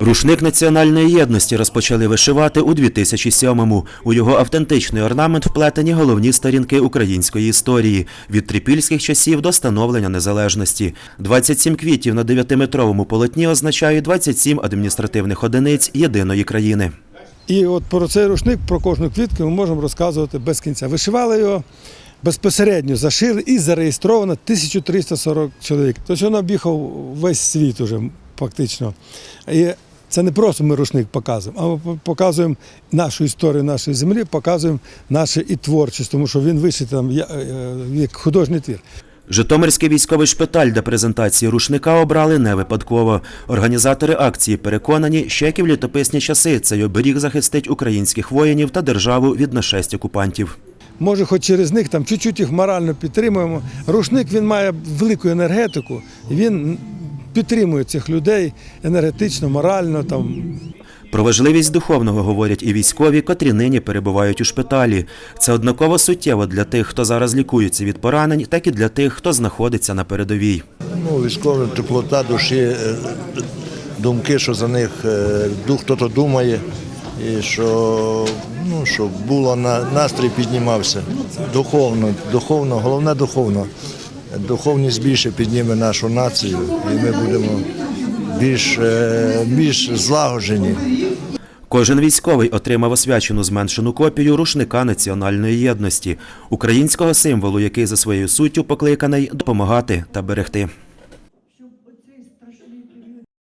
Рушник національної єдності розпочали вишивати у 2007-му. У його автентичний орнамент вплетені головні сторінки української історії від трипільських часів до становлення незалежності. 27 квітів на 9-метровому полотні означають 27 адміністративних одиниць єдиної країни. І от про цей рушник, про кожну квітку ми можемо розказувати без кінця. Вишивали його безпосередньо, зашили і зареєстровано 1340 чоловік. Тобто він об'їхав весь світ уже фактично. І це не просто ми рушник показуємо, а ми показуємо нашу історію нашої землі, показуємо наше і творчість, тому що він вишитий там я- е, як художній твір. Житомирський військовий шпиталь для презентації рушника обрали не випадково. Організатори акції переконані, що як і в літописні часи цей оберіг захистить українських воїнів та державу від нашесть окупантів. Може, хоч через них там чуть-чуть їх морально підтримуємо. Рушник він має велику енергетику, він підтримує цих людей енергетично, морально. Там. Про важливість духовного говорять і військові, котрі нині перебувають у шпиталі. Це однаково суттєво для тих, хто зараз лікується від поранень, так і для тих, хто знаходиться на передовій. Ну, військова теплота душі, е, думки, що за них е, дух хто-то думає, і що, ну, щоб було на, настрій піднімався. Духовно, духовно, головне духовно. Духовність більше підніме нашу націю, і ми будемо більш, е, більш злагоджені. Кожен військовий отримав освячену зменшену копію рушника національної єдності, українського символу, який за своєю суттю покликаний допомагати та берегти.